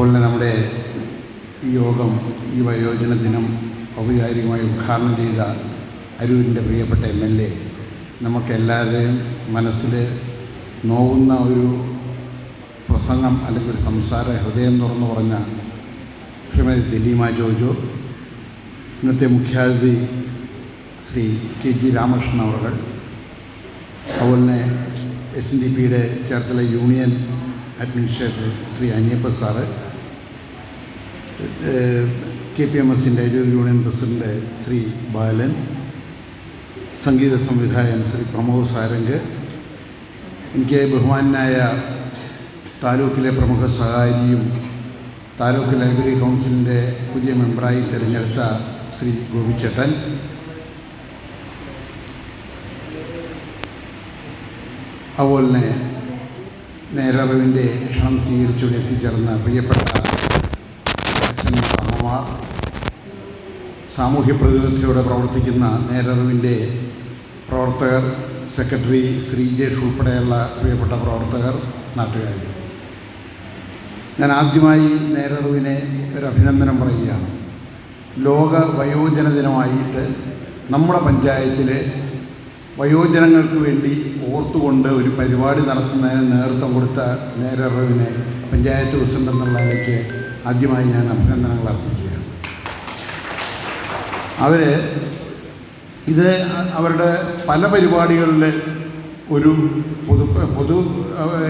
അതുപോലെ നമ്മുടെ യോഗം ഈ വയോജന ദിനം ഔപചാരികമായി ഉദ്ഘാടനം ചെയ്ത അരൂരിന്റെ പ്രിയപ്പെട്ട എം എൽ എ നമുക്കെല്ലാവരുടെയും മനസ്സിൽ നോവുന്ന ഒരു പ്രസംഗം അല്ലെങ്കിൽ ഒരു സംസാര ഹൃദയം തുറന്നു പറഞ്ഞ ശ്രീമതി ദിലീമ ജോജോ ഇന്നത്തെ മുഖ്യാതിഥി ശ്രീ കെ ജി രാമകൃഷ്ണൻ അവർ അതുപോലെ തന്നെ എസ് എൻ ഡി പിയുടെ Cherthala union administrator Shri Aniyappa sir K P M എസിന്റെ അരൂർ യൂണിയൻ പ്രസിഡന്റ് ശ്രീ ബാലൻ സംഗീത സംവിധായകൻ ശ്രീ പ്രമോദ് സാരംഗ് എനിക്ക് ബഹുമാനായ താലൂക്കിലെ പ്രമുഖ സഹായിയും താലൂക്ക് ലൈബ്രറി കൗൺസിലിന്റെ പുതിയ മെമ്പറായി തിരഞ്ഞെടുത്ത ശ്രീ ഗോപിച്ചേട്ടൻ. അതുപോലെ തന്നെ നേരറിവിന്റെ ക്ഷണം സ്വീകരിച്ചുകൊണ്ട് എത്തിച്ചേർന്ന പ്രിയപ്പെട്ട അമ്മമാർ സാമൂഹ്യ പ്രതിനിധിയോടെ പ്രവർത്തിക്കുന്ന നേരറിവിന്റെ പ്രവർത്തകർ സെക്രട്ടറി ശ്രീജേഷ് ഉൾപ്പെടെയുള്ള പ്രിയപ്പെട്ട പ്രവർത്തകർ നാട്ടുകാർ ഞാൻ ആദ്യമായി നേരറിവിനെ ഒരു അഭിനന്ദനം പറയുകയാണ്. ലോക വയോജന ദിനമായിട്ട് നമ്മുടെ പഞ്ചായത്തിൽ വയോജനങ്ങൾക്ക് വേണ്ടി ഓർത്തുകൊണ്ട് ഒരു പരിപാടി നടത്തുന്നതിന് നേതൃത്വം കൊടുത്ത നേരറിവിനെ പഞ്ചായത്ത് പ്രസിഡന്റ് എന്നുള്ള നിലയ്ക്ക് ആദ്യമായി ഞാൻ അഭിനന്ദനങ്ങൾ അർപ്പിക്കുകയാണ്. അവർ ഇത് അവരുടെ പല പരിപാടികളിൽ ഒരു പൊതു പൊതു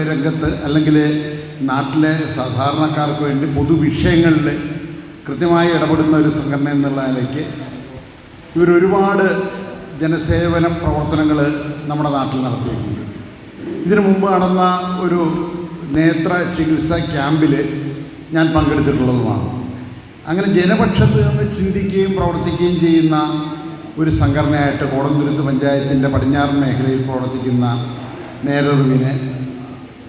രംഗത്ത് അല്ലെങ്കിൽ നാട്ടിലെ സാധാരണക്കാർക്ക് വേണ്ടി പൊതു വിഷയങ്ങളിൽ കൃത്യമായി ഇടപെടുന്ന ഒരു സംഘടന എന്നുള്ള നിലയ്ക്ക് ഇവരൊരുപാട് ജനസേവന പ്രവർത്തനങ്ങൾ നമ്മുടെ നാട്ടിൽ നടത്തിയിട്ടുണ്ട്. ഇതിനു മുമ്പ് നടന്ന ഒരു നേത്ര ചികിത്സാ ക്യാമ്പിൽ ഞാൻ പങ്കെടുത്തിട്ടുള്ളതുമാണ്. അങ്ങനെ ജനപക്ഷത്ത് നിന്ന് ചിന്തിക്കുകയും പ്രവർത്തിക്കുകയും ചെയ്യുന്ന ഒരു സംഘടനയായിട്ട് കോടന്തുരുത്ത് പഞ്ചായത്തിന്റെ പടിഞ്ഞാറൻ മേഖലയിൽ പ്രവർത്തിക്കുന്ന നേരറിവിന്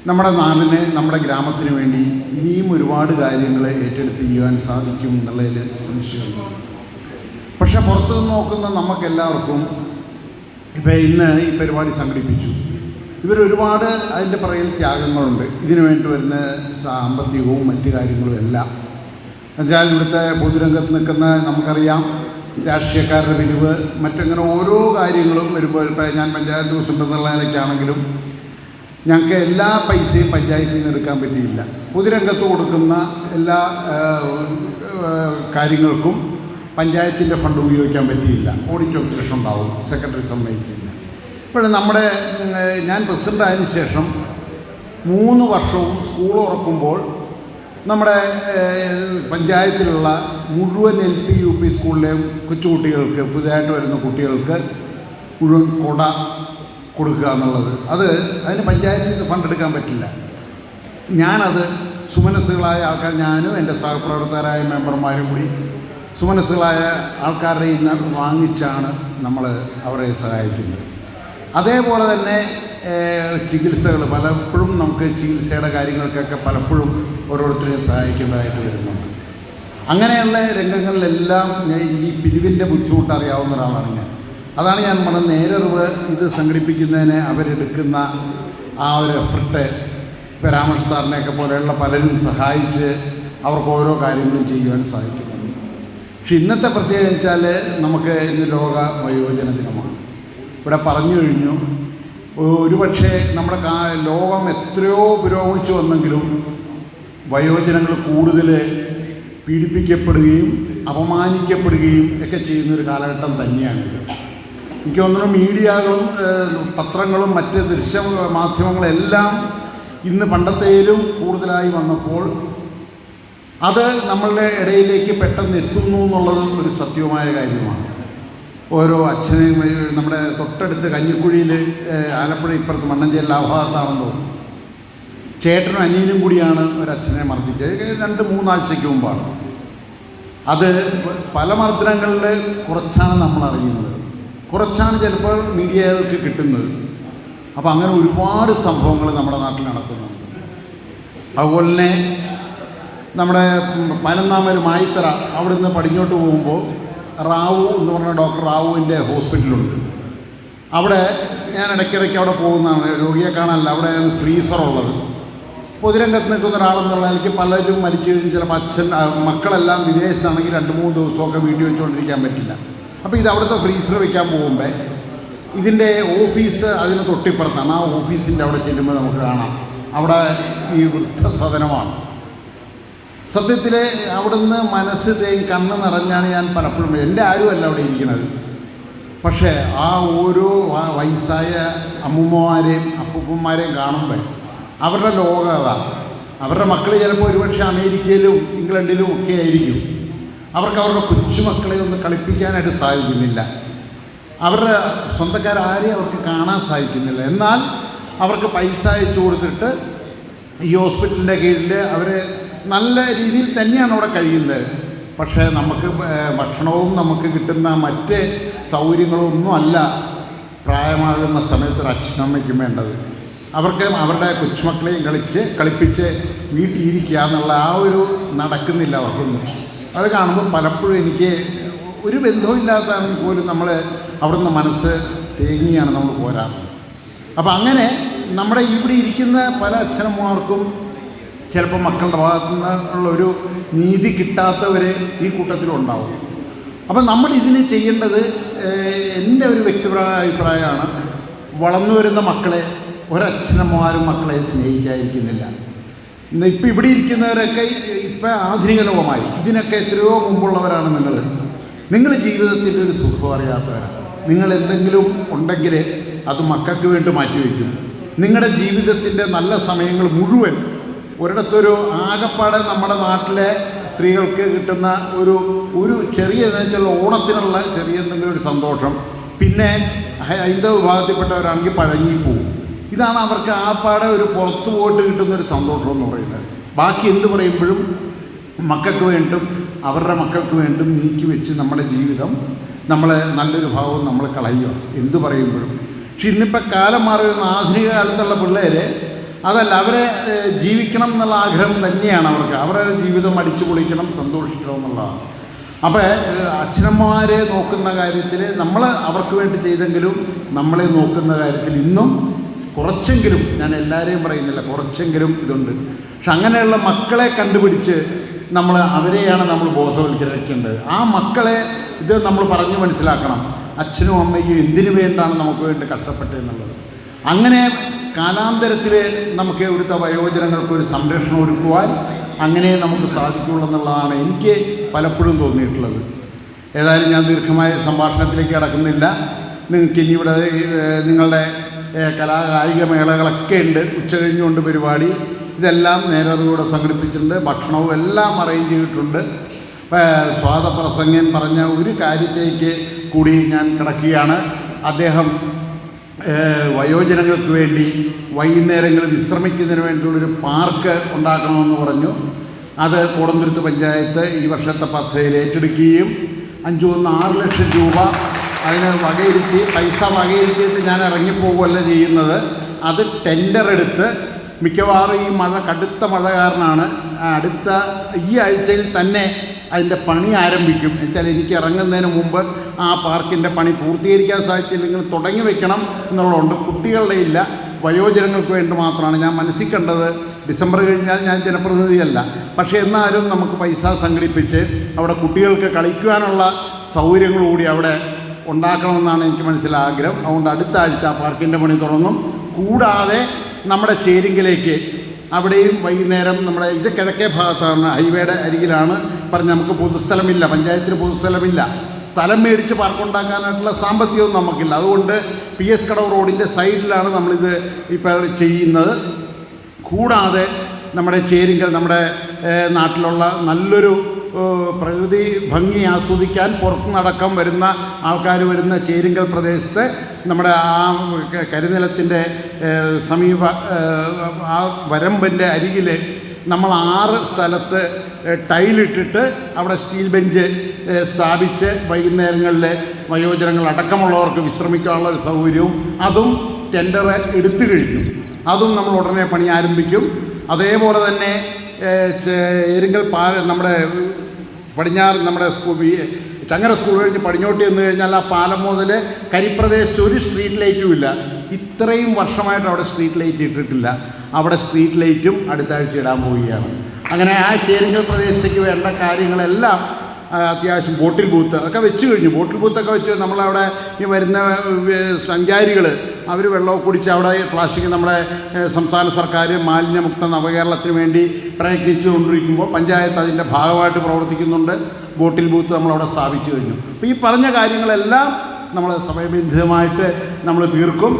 നമ്മുടെ നാടിന് നമ്മുടെ ഗ്രാമത്തിന് വേണ്ടി ഇനിയും ഒരുപാട് കാര്യങ്ങൾ ഏറ്റെടുത്ത് ചെയ്യാൻ സാധിക്കും എന്നുള്ളതിൽ സംശയമുണ്ട്. പക്ഷെ പുറത്തു നിന്ന് നോക്കുന്ന നമുക്കെല്ലാവർക്കും ഇപ്പം ഇന്ന് ഈ പരിപാടി സംഘടിപ്പിച്ചു. ഇവരൊരുപാട് അതിന്റെ പുറകിൽ ത്യാഗങ്ങളുണ്ട്. ഇതിനു വേണ്ടി വരുന്ന സാമ്പത്തികവും മറ്റു കാര്യങ്ങളും എല്ലാം. എന്നുവെച്ചാൽ ഇവിടുത്തെ പൊതുരംഗത്ത് നിൽക്കുന്ന നമുക്കറിയാം രാഷ്ട്രീയക്കാരുടെ പിരിവ് മറ്റങ്ങനെ ഓരോ കാര്യങ്ങളും വരുമ്പോൾ ഇപ്പം ഞാൻ പഞ്ചായത്ത് പ്രസിഡന്റ് എന്നുള്ള നിലയ്ക്കാണെങ്കിലും ഞങ്ങൾക്ക് എല്ലാ പൈസയും പഞ്ചായത്തിൽ നിന്ന് എടുക്കാൻ പറ്റിയില്ല. പൊതുരംഗത്ത് കൊടുക്കുന്ന എല്ലാ കാര്യങ്ങൾക്കും പഞ്ചായത്തിന്റെ ഫണ്ട് ഉപയോഗിക്കാൻ പറ്റിയില്ല. ഓഡിറ്റ് ഒബ്ജക്ഷൻ ഉണ്ടാവും സെക്രട്ടറി സമ്മതിക്കില്ല. ഇപ്പോൾ നമ്മുടെ ഞാൻ പ്രസിഡന്റ് ആയതിനു ശേഷം മൂന്ന് വർഷവും സ്കൂൾ ഉറക്കുമ്പോൾ നമ്മുടെ പഞ്ചായത്തിലുള്ള മുഴുവൻ എൽ പി യു പി സ്കൂളിലെയും കൊച്ചുകുട്ടികൾക്ക് പുതിയതായിട്ട് വരുന്ന കുട്ടികൾക്ക് മുഴുവൻ കുട കൊടുക്കുക എന്നുള്ളത്. അത് അതിന് പഞ്ചായത്തിൽ നിന്ന് ഫണ്ട് എടുക്കാൻ പറ്റില്ല. ഞാനത് സുമനസ്സുകളായ ആൾക്കാർ ഞാനും എന്റെ സഹപ്രവർത്തകരായ മെമ്പർമാരും കൂടി സുമനസ്സുകളായ ആൾക്കാരുടെ ഇന്ന് വാങ്ങിച്ചാണ് നമ്മൾ അവരെ സഹായിക്കുന്നത്. അതേപോലെ തന്നെ ചികിത്സകൾ പലപ്പോഴും നമുക്ക് ചികിത്സയുടെ കാര്യങ്ങൾക്കൊക്കെ പലപ്പോഴും ഓരോരുത്തരെയും സഹായിക്കേണ്ടതായിട്ട് വരുന്നുണ്ട്. അങ്ങനെയുള്ള രംഗങ്ങളിലെല്ലാം ഞാൻ ഈ പിരിവിന്റെ ബുദ്ധിമുട്ട് അറിയാവുന്ന ഒരാളാണ് ഞാൻ. അതാണ് ഞാൻ പറഞ്ഞത് നേരറിവ് ഇത് സംഘടിപ്പിക്കുന്നതിന് അവരെടുക്കുന്ന ആ ഒരു എഫർട്ട് രാമകൃഷ്ണ സാറിനെയൊക്കെ പോലെയുള്ള പലരും സഹായിച്ച് അവർക്ക് ഓരോ കാര്യങ്ങളും ചെയ്യുവാൻ സാധിക്കുന്നുണ്ട്. പക്ഷെ ഇന്നത്തെ പ്രത്യേകത വെച്ചാൽ നമുക്ക് ഇന്ന് ലോക വയോജന ദിനമാണ്. ഇവിടെ പറഞ്ഞു കഴിഞ്ഞു. ഒരുപക്ഷെ നമ്മുടെ കാ ലോകം എത്രയോ പുരോഗമിച്ചു വന്നെങ്കിലും വയോജനങ്ങൾ കൂടുതൽ പീഡിപ്പിക്കപ്പെടുകയും അപമാനിക്കപ്പെടുകയും ഒക്കെ ചെയ്യുന്നൊരു കാലഘട്ടം തന്നെയാണിത് എനിക്ക് തോന്നുന്നു മീഡിയകളും പത്രങ്ങളും മറ്റ് ദൃശ്യ മാധ്യമങ്ങളെല്ലാം ഇന്ന് പണ്ടത്തേലും കൂടുതലായി വന്നപ്പോൾ അത് നമ്മളുടെ ഇടയിലേക്ക് പെട്ടെന്ന് എത്തുന്നു എന്നുള്ളത് ഒരു സത്യവുമായ കാര്യമാണ്. ഓരോ അച്ഛനെയും നമ്മുടെ തൊട്ടടുത്ത് കഞ്ഞിക്കുഴിയിൽ ആലപ്പുഴ ഇപ്പുറത്ത് മണ്ണഞ്ചേരിൽ ആ ഭാഗത്താണെന്ന് തോന്നുന്നു. ചേട്ടനും അനിയനും കൂടിയാണ് ഒരച്ഛനെ മർദ്ദിച്ചത്. രണ്ട് മൂന്നാഴ്ചയ്ക്ക് മുമ്പാണ്. അത് പല മർദ്ദനങ്ങളിൽ കുറച്ചാണ് നമ്മൾ അറിയുന്നത്. കുറച്ചാണ് ചിലപ്പോൾ മീഡിയകൾക്ക് കിട്ടുന്നത്. അപ്പോൾ അങ്ങനെ ഒരുപാട് സംഭവങ്ങൾ നമ്മുടെ നാട്ടിൽ നടക്കുന്നുണ്ട്. അതുപോലെ തന്നെ നമ്മുടെ പതിനൊന്നാമത് മായിത്തറ അവിടെ നിന്ന് പടിഞ്ഞോട്ട് പോകുമ്പോൾ റാവു എന്ന് പറഞ്ഞ ഡോക്ടർ റാവുവിന്റെ ഹോസ്പിറ്റലുണ്ട്. അവിടെ ഞാൻ ഇടയ്ക്കിടയ്ക്ക് അവിടെ പോകുന്നതാണ്. രോഗിയെ കാണാനല്ല അവിടെ ഫ്രീസറുള്ളത്. പൊതുരംഗത്ത് നിൽക്കുന്ന ഒരാളെന്നുള്ള എനിക്ക് പലരും മരിച്ചു ചിലപ്പോൾ അച്ഛൻ മക്കളെല്ലാം വിദേശത്താണെങ്കിൽ രണ്ട് മൂന്ന് ദിവസമൊക്കെ വീട്ടിൽ വെച്ചുകൊണ്ടിരിക്കാൻ പറ്റില്ല. അപ്പോൾ ഇത് അവിടുത്തെ ഫ്രീസർ വയ്ക്കാൻ പോകുമ്പോൾ ഇതിന്റെ ഓഫീസ് അതിന് തൊട്ടിപ്പുറത്താണ്. ആ ഓഫീസിന്റെ അവിടെ ചെല്ലുമ്പോൾ നമുക്ക് കാണാം. അവിടെ ഈ വൃദ്ധസദനമാണ്. സത്യത്തിൽ അവിടുന്ന് മനസ്സ് തേയും കണ്ണ് നിറഞ്ഞാണ് ഞാൻ പലപ്പോഴും എന്റെ ആരുമല്ല അവിടെ ഇരിക്കുന്നത്. പക്ഷേ ആ ഓരോ വയസ്സായ അമ്മൂമ്മമാരെയും അപ്പൂപ്പന്മാരെയും കാണുമ്പോൾ അവരുടെ ലോകം അതാണ് അവരുടെ മക്കൾ ചിലപ്പോൾ ഒരുപക്ഷെ അമേരിക്കയിലും ഇംഗ്ലണ്ടിലും ഒക്കെ ആയിരിക്കും. അവർക്ക് അവരുടെ കൊച്ചുമക്കളെ ഒന്ന് കളിപ്പിക്കാനായിട്ട് സാധിക്കുന്നില്ല. അവരുടെ സ്വന്തക്കാരാരെയും അവർക്ക് കാണാൻ സാധിക്കുന്നില്ല. എന്നാൽ അവർക്ക് പൈസ അയച്ചു കൊടുത്തിട്ട് ഈ ഹോസ്പിറ്റലിന്റെ കീഴിൽ അവർ നല്ല രീതിയിൽ തന്നെയാണ് അവിടെ കഴിയുന്നത്. പക്ഷേ നമുക്ക് ഭക്ഷണവും നമുക്ക് കിട്ടുന്ന മറ്റ് സൗകര്യങ്ങളൊന്നും അല്ല പ്രായമാകുന്ന സമയത്ത് അച്ഛനമ്മയ്ക്കും വേണ്ടത്. അവർക്ക് അവരുടെ കൊച്ചുമക്കളെയും കളിച്ച് കളിപ്പിച്ച് വീട്ടിലിരിക്കുക എന്നുള്ള ആ ഒരു നടക്കുന്നില്ല അവർക്കൊന്നും. അത് കാണുമ്പോൾ പലപ്പോഴും എനിക്ക് ഒരു ബന്ധവുമില്ലാത്തതാണെങ്കിൽ പോലും നമ്മൾ അവിടുന്ന് മനസ്സ് തേങ്ങിയാണ് നമ്മൾ പോരാത്തത്. അപ്പോൾ അങ്ങനെ നമ്മുടെ ഇവിടെ ഇരിക്കുന്ന പല അച്ഛനമ്മമാർക്കും ചിലപ്പോൾ മക്കളുടെ ഭാഗത്തു നിന്നുള്ളൊരു നീതി കിട്ടാത്തവർ ഈ കൂട്ടത്തിലുണ്ടാവും അപ്പം നമ്മൾ ഇതിന് ചെയ്യേണ്ടത് എന്റെ ഒരു വ്യക്തിപരമായ അഭിപ്രായമാണ് വളർന്നു വരുന്ന മക്കളെ ഒരച്ഛനമ്മമാരും മക്കളെ സ്നേഹിക്കാതിരിക്കുന്നില്ല. ഇപ്പം ഇവിടെ ഇരിക്കുന്നവരൊക്കെ ഇപ്പം ആധുനിക ലോകമായി ഇതിനൊക്കെ എത്രയോ മുമ്പുള്ളവരാണ് നിങ്ങൾ. നിങ്ങൾ ജീവിതത്തിന്റെ ഒരു സുഖം അറിയാത്തവരാണ്. നിങ്ങൾ എന്തെങ്കിലും ഉണ്ടെങ്കിൽ അത് മക്കൾക്ക് വേണ്ടി മാറ്റിവെക്കും നിങ്ങളുടെ ജീവിതത്തിന്റെ നല്ല സമയങ്ങൾ മുഴുവൻ ഒരിടത്തൊരു ആകപ്പാടെ നമ്മുടെ നാട്ടിലെ സ്ത്രീകൾക്ക് കിട്ടുന്ന ഒരു ഒരു ചെറിയ വെച്ചാൽ ഓണത്തിനുള്ള ചെറിയ എന്തെങ്കിലും ഒരു സന്തോഷം. പിന്നെ ഹൈന്ദവ വിഭാഗത്തിൽപ്പെട്ടവരാണെങ്കിൽ പഴങ്ങി പോകും ഇതാണ് അവർക്ക് ആ ആപ്പാടെ ഒരു പുറത്തു പോയിട്ട് കിട്ടുന്ന ഒരു സന്തോഷം എന്ന് പറയുന്നത്. ബാക്കി എന്ത് പറയുമ്പോഴും മക്കൾക്ക് വേണ്ടും അവരുടെ മക്കൾക്ക് വേണ്ടും നീക്കി വെച്ച് നമ്മുടെ ജീവിതം നമ്മൾ നല്ലൊരു ഭാവം നമ്മൾ കളയുക. എന്ത് പറയുമ്പോഴും. പക്ഷെ ഇന്നിപ്പോൾ കാലം മാറിയ ആധുനിക കാലത്തുള്ള പിള്ളേർ അതല്ല അവരെ ജീവിക്കണം എന്നുള്ള ആഗ്രഹം തന്നെയാണ് അവർക്ക്. അവരുടെ ജീവിതം അടിച്ചു പൊളിക്കണം സന്തോഷിക്കണം എന്നുള്ളതാണ്. അപ്പോൾ അച്ഛനമ്മമാരെ നോക്കുന്ന കാര്യത്തിൽ നമ്മൾ അവർക്ക് വേണ്ടി ചെയ്തെങ്കിലും നമ്മളെ നോക്കുന്ന കാര്യത്തിൽ ഇന്നും കുറച്ചെങ്കിലും ഞാൻ എല്ലാവരെയും പറയുന്നില്ല കുറച്ചെങ്കിലും ഇതുണ്ട്. പക്ഷെ അങ്ങനെയുള്ള മക്കളെ കണ്ടുപിടിച്ച് നമ്മൾ അവരെയാണ് നമ്മൾ ബോധവൽക്കരിക്കേണ്ടത്. ആ മക്കളെ ഇത് നമ്മൾ പറഞ്ഞു മനസ്സിലാക്കണം. അച്ഛനും അമ്മയ്ക്കും എന്തിനു വേണ്ടാണ് നമുക്ക് വേണ്ടി കഷ്ടപ്പെട്ടതെന്നുള്ളത് അങ്ങനെ കാലാന്തരത്തിൽ നമുക്ക് ഇവിടുത്തെ വയോജനങ്ങൾക്ക് ഒരു സംരക്ഷണം ഒരുക്കുവാൻ അങ്ങനെ നമുക്ക് സാധിക്കുള്ളൂ എന്നുള്ളതാണ് എനിക്ക് പലപ്പോഴും തോന്നിയിട്ടുള്ളത്. ഏതായാലും ഞാൻ ദീർഘമായ സംഭാഷണത്തിലേക്ക് കടക്കുന്നില്ല. നിങ്ങൾക്ക് ഇനി ഇവിടെ നിങ്ങളുടെ കലാ കായിക മേളകളൊക്കെ ഉണ്ട്. ഉച്ച കഴിഞ്ഞുകൊണ്ട് പരിപാടി. ഇതെല്ലാം നേരറിലൂടെ സംഘടിപ്പിച്ചിട്ടുണ്ട്. ഭക്ഷണവും എല്ലാം അറേഞ്ച് ചെയ്തിട്ടുണ്ട്. സ്വാദപ്രസംഗം സ്വാദപ്രസംഗൻ പറഞ്ഞ ഒരു കാര്യത്തേക്ക് കൂടി ഞാൻ കിടക്കുകയാണ്. അദ്ദേഹം വയോജനങ്ങൾക്ക് വേണ്ടി വൈകുന്നേരങ്ങളിൽ വിശ്രമിക്കുന്നതിന് വേണ്ടിയുള്ളൊരു പാർക്ക് ഉണ്ടാക്കണമെന്ന് പറഞ്ഞു. അത് കോടന്തുരുത്ത് പഞ്ചായത്ത് ഈ വർഷത്തെ പദ്ധതിയിൽ ഏറ്റെടുക്കുകയും അഞ്ചു ഒന്ന് ആറ് ലക്ഷം രൂപ അതിന് വകയിരുത്തി പൈസ വകയിരുത്തിയിട്ട് ഞാൻ ഇറങ്ങിപ്പോവുകയല്ല ചെയ്യുന്നത്. അത് ടെൻഡർ എടുത്ത് മിക്കവാറും ഈ മഴ കടുത്ത മഴ കാരണമാണ് അടുത്ത ഈ ആഴ്ചയിൽ തന്നെ അതിന്റെ പണി ആരംഭിക്കും. എന്നുവെച്ചാൽ എനിക്ക് ഇറങ്ങുന്നതിന് മുമ്പ് ആ പാർക്കിന്റെ പണി പൂർത്തീകരിക്കാൻ സാധിച്ചില്ലെങ്കിൽ തുടങ്ങി വെക്കണം എന്നുള്ളതുകൊണ്ട് കുട്ടികളുടെ ഇല്ല. വയോജനങ്ങൾക്ക് വേണ്ടി മാത്രമാണ് ഞാൻ മനസ്സിൽ കണ്ടത് ഡിസംബർ കഴിഞ്ഞാൽ ഞാൻ ജനപ്രതിനിധിയല്ല. പക്ഷേ എന്നാലും നമുക്ക് പൈസ സംഘടിപ്പിച്ച് അവിടെ കുട്ടികൾക്ക് കളിക്കുവാനുള്ള സൗകര്യങ്ങൾ കൂടി അവിടെ ഉണ്ടാക്കണമെന്നാണ് എനിക്ക് മനസ്സിലാഗ്രഹം അതുകൊണ്ട് അടുത്ത ആഴ്ച ആ പാർക്കിന്റെ പണി തുടങ്ങും. കൂടാതെ നമ്മുടെ ചേരിങ്കിലേക്ക് അവിടെയും വൈകുന്നേരം നമ്മുടെ ഇത് കിഴക്കേ ഭാഗത്താണ്. ഹൈവേയുടെ അരികിലാണ്. പറഞ്ഞ് നമുക്ക് പൊതുസ്ഥലമില്ല. പഞ്ചായത്തിന് പൊതുസ്ഥലമില്ല. സ്ഥലം മേടിച്ച് പാർക്കുണ്ടാക്കാനായിട്ടുള്ള സാമ്പത്തികവും നമുക്കില്ല. അതുകൊണ്ട് പി എസ് കടവ് റോഡിന്റെ സൈഡിലാണ് നമ്മളിത് ഇപ്പോൾ ചെയ്യുന്നത്. കൂടാതെ നമ്മുടെ ചേരിങ്കൽ നമ്മുടെ നാട്ടിലുള്ള നല്ലൊരു പ്രകൃതി ഭംഗി ആസ്വദിക്കാൻ നടക്കം വരുന്ന ആൾക്കാർ വരുന്ന ചേരിങ്കൽ പ്രദേശത്ത് നമ്മുടെ ആ കരിനിലത്തിന്റെ സമീപ ആ വരമ്പിന്റെ അരികിൽ നമ്മൾ ആറ് സ്ഥലത്ത് ടൈലിട്ടിട്ട് അവിടെ സ്റ്റീൽ ബെഞ്ച് സ്ഥാപിച്ച് വൈകുന്നേരങ്ങളിൽ വയോജനങ്ങൾ അടക്കമുള്ളവർക്ക് വിശ്രമിക്കാനുള്ള ഒരു സൗകര്യവും അതും ടെൻഡർ എടുത്തു കഴിഞ്ഞു. അതും നമ്മൾ ഉടനെ പണി ആരംഭിക്കും. അതേപോലെ തന്നെ എരിങ്കൽ പാ നമ്മുടെ പടിഞ്ഞാറ് നമ്മുടെ സ്കൂൾ ചങ്ങര സ്കൂൾ കഴിഞ്ഞ് പടിഞ്ഞോട്ട് ചെന്ന് കഴിഞ്ഞാൽ ആ പാലം മുതൽ കരിപ്രദേശത്ത് ഒരു സ്ട്രീറ്റ് ലൈറ്റും ഇല്ല. ഇത്രയും വർഷമായിട്ട് അവിടെ സ്ട്രീറ്റ് ലൈറ്റ് ഇട്ടിട്ടില്ല. അവിടെ സ്ട്രീറ്റ് ലൈറ്റും അടുത്താഴ്ച ഇടാൻ പോവുകയാണ്. അങ്ങനെ ആ ചേരിങ്ങൽ പ്രദേശത്തേക്ക് വേണ്ട കാര്യങ്ങളെല്ലാം അത്യാവശ്യം ബോട്ടിൽ ബൂത്ത് ഒക്കെ വെച്ച് കഴിഞ്ഞു. ബോട്ടിൽ ബൂത്തൊക്കെ വെച്ച് നമ്മളവിടെ ഈ വരുന്ന സഞ്ചാരികൾ അവർ വെള്ളമൊക്കെ കുടിച്ച് അവിടെ പ്ലാസ്റ്റിക് നമ്മുടെ സംസ്ഥാന സർക്കാർ മാലിന്യമുക്ത നവകേരളത്തിന് വേണ്ടി പ്രയത്നിച്ചുകൊണ്ടിരിക്കുമ്പോൾ പഞ്ചായത്ത് അതിന്റെ ഭാഗമായിട്ട് പ്രവർത്തിക്കുന്നുണ്ട്. ബോട്ടിൽ ബൂത്ത് നമ്മളവിടെ സ്ഥാപിച്ചു കഴിഞ്ഞു. അപ്പോൾ ഈ പറഞ്ഞ കാര്യങ്ങളെല്ലാം നമ്മൾ സമയബന്ധിതമായിട്ട് നമ്മൾ തീർക്കും.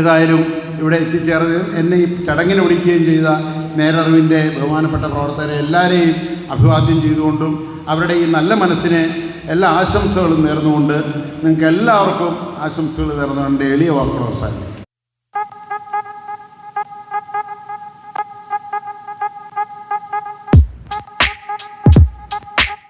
ഏതായാലും ഇവിടെ എത്തിച്ചേർന്നതും എന്നെ ഈ ചടങ്ങിന് വിളിക്കുകയും ചെയ്ത നേരറിവിന്റെ ബഹുമാനപ്പെട്ട പ്രവർത്തകരെ എല്ലാവരെയും അഭിവാദ്യം ചെയ്തുകൊണ്ടും അവരുടെ ഈ നല്ല മനസ്സിനെ എല്ലാ ആശംസകളും നേർന്നുകൊണ്ട് നിങ്ങൾക്ക് എല്ലാവർക്കും ആശംസകൾ നേർന്നുകൊണ്ട് എളിയ വാക്കുകൾ അവസാനിക്കും